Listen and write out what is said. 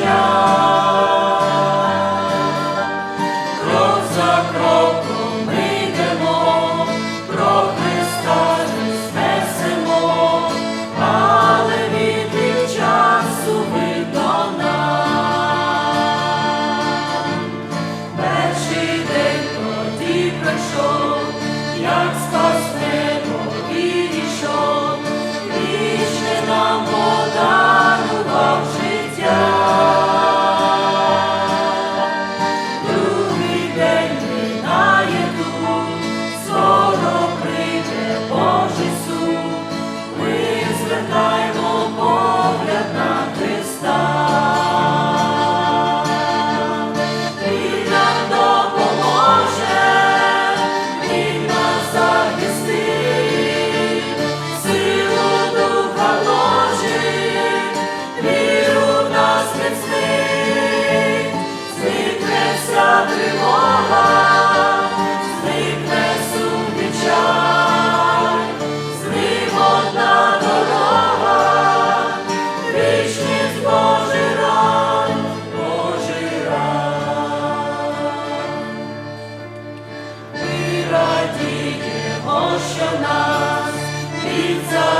영. Ми о, що нас від